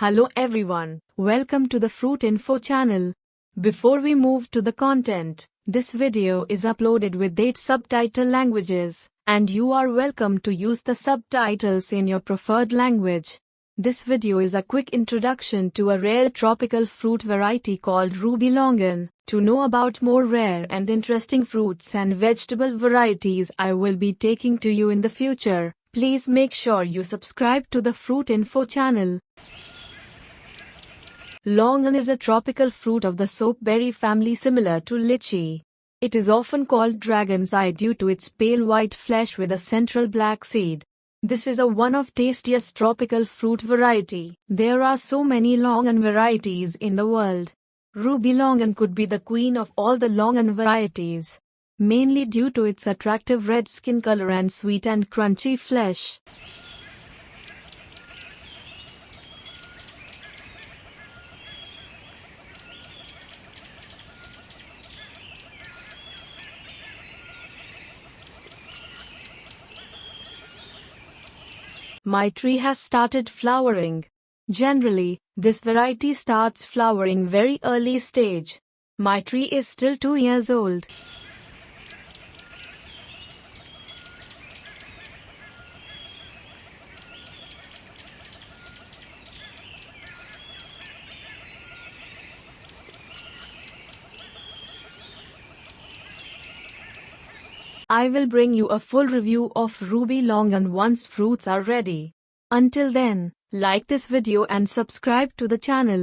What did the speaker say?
Hello everyone, welcome to the Fruit Info channel. Before we move to the content, this video is uploaded with 8 subtitle languages, and you are welcome to use the subtitles in your preferred language. This video is a quick introduction to a rare tropical fruit variety called ruby longan. To know about more rare and interesting fruits and vegetable varieties I will be taking to you in the future, please make sure you subscribe to the Fruit Info channel. Longan is a tropical fruit of the soapberry family similar to lychee. It is often called dragon's eye due to its pale white flesh with a central black seed. This is a one of tastiest tropical fruit variety. There are so many longan varieties in the world. Ruby longan could be the queen of all the longan varieties, mainly due to its attractive red skin color and sweet and crunchy flesh. My tree has started flowering. Generally, this variety starts flowering very early stage. My tree is still 2 years old. I will bring you a full review of Ruby Longan once fruits are ready. Until then, like this video and subscribe to the channel.